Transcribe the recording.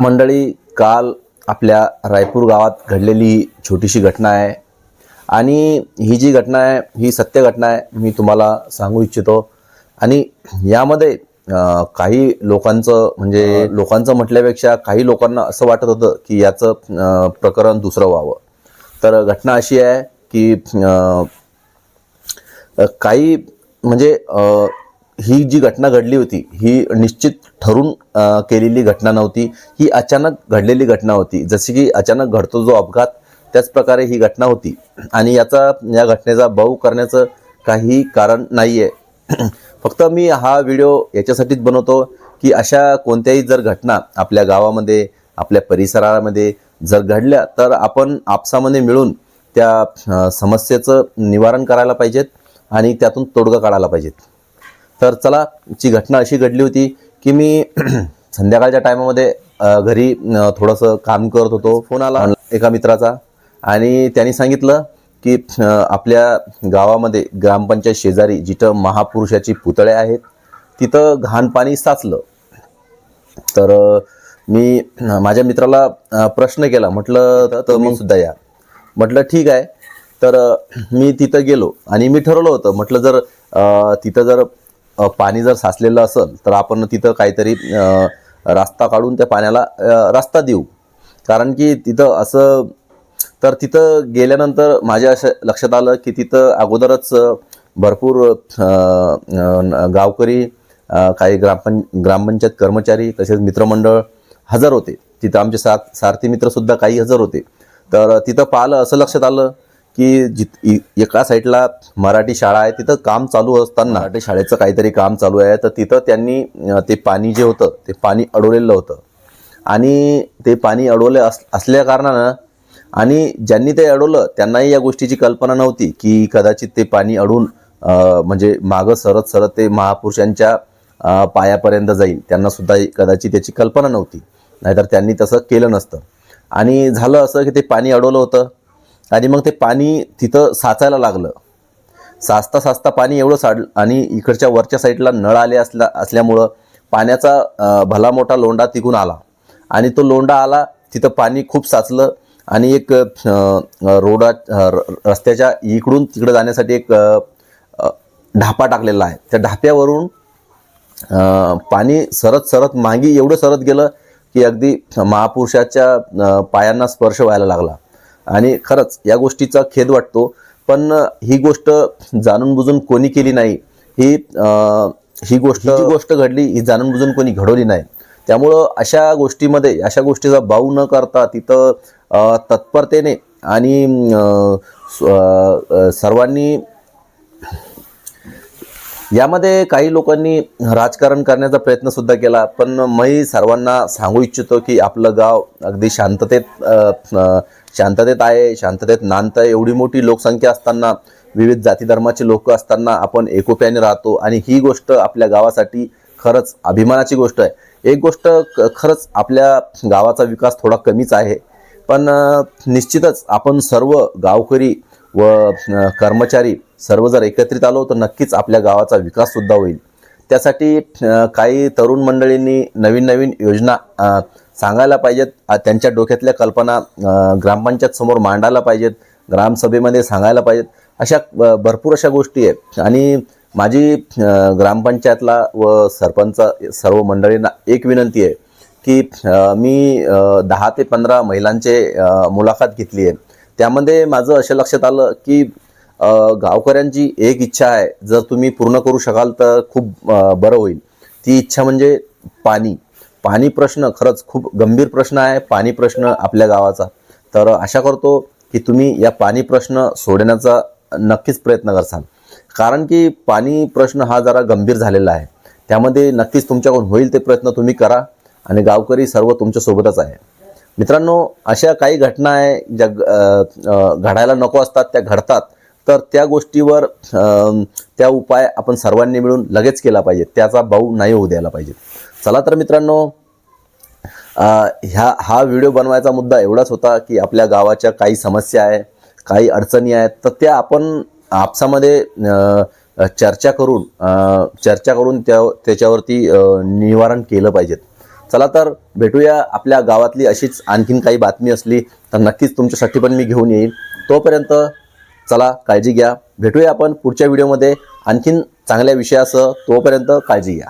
मंडळी काल आपल्या रायपूर गावात घडलेली ही छोटीशी घटना आहे आणि ही जी घटना आहे ही सत्य घटना आहे मी तुम्हाला सांगू इच्छितो. आणि यामध्ये काही लोकांचं म्हणजे लोकांचं म्हटल्यापेक्षा काही लोकांना असं वाटत होतं की याचं प्रकरण दुसरं व्हावं. तर घटना अशी आहे की काही म्हणजे ही जी घटना घडली होती ही निश्चित ठरून केलेली घटना नव्हती. ही अचानक घडलेली घटना होती. जशी की अचानक घडतो जो अपघात त्याच प्रकारे ही घटना होती. आणि याचा या घटनेचा भाऊ करण्याचं काही कारण नाही आहे फक्त मी हा व्हिडिओ याच्यासाठीच बनवतो की अशा कोणत्याही जर घटना आपल्या गावामध्ये आपल्या परिसरामध्ये जर घडल्या तर आपण आपसामध्ये मिळून त्या समस्येचं निवारण करायला पाहिजेत आणि त्यातून तोडगा काढायला पाहिजेत. तर चला ची घटना अशी घडली होती की मी संध्याकाळच्या टायमामध्ये घरी थोडंसं काम करत होतो. फोन आला. एका मित्राचा. आणि त्यांनी सांगितलं की आपल्या गावामध्ये ग्रामपंचायत शेजारी जिथं महापुरुषाची पुतळे आहेत तिथं घाण पाणी साचलं. तर मी माझ्या मित्राला प्रश्न केला. म्हटलं तर- मग? सुद्धा या. म्हटलं ठीक आहे. तर मी तिथं गेलो. आणि मी ठरवलं होतं. म्हटलं जर तिथं जर पाणी जर साचलेलं असेल तर आपण तिथं काहीतरी रास्ता काढून त्या पाण्याला रास्ता रस्ता देऊ. कारण की तिथं असं तर तिथं गेल्यानंतर माझ्या असं लक्षात आलं की तिथं अगोदरच भरपूर गावकरी काही ग्रामपं ग्रामपंचायत कर्मचारी तसेच मित्रमंडळ हजर होते. तिथं आमचे साथ सारथी मित्रसुद्धा काही हजर होते. तर तिथं पाहिलं असं लक्षात आलं की जित एका साईडला मराठी शाळा आहे तिथं काम चालू असताना मराठी शाळेचं काहीतरी काम चालू आहे तर तिथं त्यांनी ते पाणी जे होतं ते पाणी अडवलेलं होतं. आणि ते पाणी अडवलं अस असल्या कारणानं आणि ज्यांनी ते अडवलं त्यांनाही या गोष्टीची कल्पना नव्हती की कदाचित ते पाणी अडून म्हणजे मागं सरत सरत ते महापुरुषांच्या पायापर्यंत जाईल. त्यांना सुद्धा कदाचित त्याची कल्पना नव्हती. नाहीतर त्यांनी तसं केलं नसतं. आणि झालं असं की ते पाणी अडवलं होतं. आणि मग ते पाणी तिथं साचायला लागलं. साचता साचता पाणी एवढं साड आणि इकडच्या वरच्या साईडला नळ आले असल्या असल्यामुळं पाण्याचा भला मोठा लोंडा तिकून आला. आणि तो लोंडा आला तिथं पाणी खूप साचलं आणि एक रोडा र- रस्त्याच्या इकडून तिकडं जाण्यासाठी एक ढापा टाकलेला आहे. त्या ढाप्यावरून पाणी सरत सरत मागे एवढं सरत गेलं की अगदी महापुरुषाच्या पायांना स्पर्श व्हायला लागला. आणि खरंच या गोष्टीचा खेद वाटतो. पण ही गोष्ट जाणून बुजून कोणी केली नाही. ही ही गोष्ट गोष्ट घडली ही जाणून बुजून कोणी घडवली नाही. त्यामुळं अशा गोष्टीमध्ये अशा गोष्टीचा बाऊ न करता तिथं तत्परतेने आणि सर्वांनी यामध्ये काही लोकांनी राजकारण करण्याचा प्रयत्न सुद्धा केला पण मी सर्वांना सांगू इच्छितो की आपलं गाव अगदी शांततेत शांततेत आहे शांततेत नांदत आहे एवढी मोठी लोकसंख्या असताना विविध जाती धर्माचे लोक असताना आपण एकोप्याने राहतो. आणि ही गोष्ट आपल्या गावासाठी खरंच अभिमानाची गोष्ट आहे. एक गोष्ट क- खरंच आपल्या गावाचा विकास थोडा कमीच आहे. पण निश्चितच आपण सर्व गावकरी व कर्मचारी सर्व जर एकत्रित आलो तर नक्कीच आपल्या गावाचा विकास सुद्धा होईल. त्यासाठी काही तरुण मंडळींनी नवीन नवीन योजना सांगायला पाहिजेत. त्यांच्या डोक्यातल्या कल्पना ग्रामपंचायत समोर मांडायला पाहिजेत. ग्रामसभेमध्ये सांगायला पाहिजेत. अशा भरपूर अशा गोष्टी आहेत. आणि माझी ग्रामपंचायतला व सरपंच सर्व मंडळींना एक विनंती आहे की मी दहा ते पंधरा महिलांचे मुलाखत घेतली आहे. त्यामध्ये माझं असं लक्षात आलं की गावकऱ्यांची एक इच्छा आहे. जर तुम्ही पूर्ण करू शकाल तर खूप बरं होईल. ती इच्छा म्हणजे पाणी. पाणी प्रश्न खरंच खूप गंभीर प्रश्न आहे. पाणी प्रश्न आपल्या गावाचा. तर आशा करतो की तुम्ही या पाणी प्रश्न सोडण्याचा नक्कीच प्रयत्न करसाल. कारण की पाणी प्रश्न हा जरा गंभीर झालेला आहे. त्यामध्ये नक्कीच तुमच्याकडून होईल ते प्रयत्न तुम्ही करा आणि गावकरी सर्व तुमच्यासोबतच आहे. मित्रांनो अशा काही घटना आहे ज्या घडायला नको असतात त्या घडतात. तर त्या गोष्टीवर त्या उपाय आपण सर्वांनी मिळून लगेच केला पाहिजे त्याचा भाऊ नाही होऊ द्यायला पाहिजे चला तर मित्रांनो ह्या हा व्हिडिओ बनवायचा मुद्दा एवढाच होता की आपल्या गावाच्या काही समस्या आहे काही अडचणी आहेत तर त्या आपण आपसामध्ये चर्चा करून चर्चा करून त्या त्याच्यावरती निवारण केलं पाहिजेत. चला तर भेटूया आपल्या गावातली अशीच आणखीन काही बातमी असली तर नक्कीच तुमच्यासाठी पण मी घेऊन येईन. तोपर्यंत चला काळजी घ्या. भेटूया आपण पुढच्या व्हिडिओमध्ये. आणखीन चांगल्या विषयासह तोपर्यंत काळजी घ्या.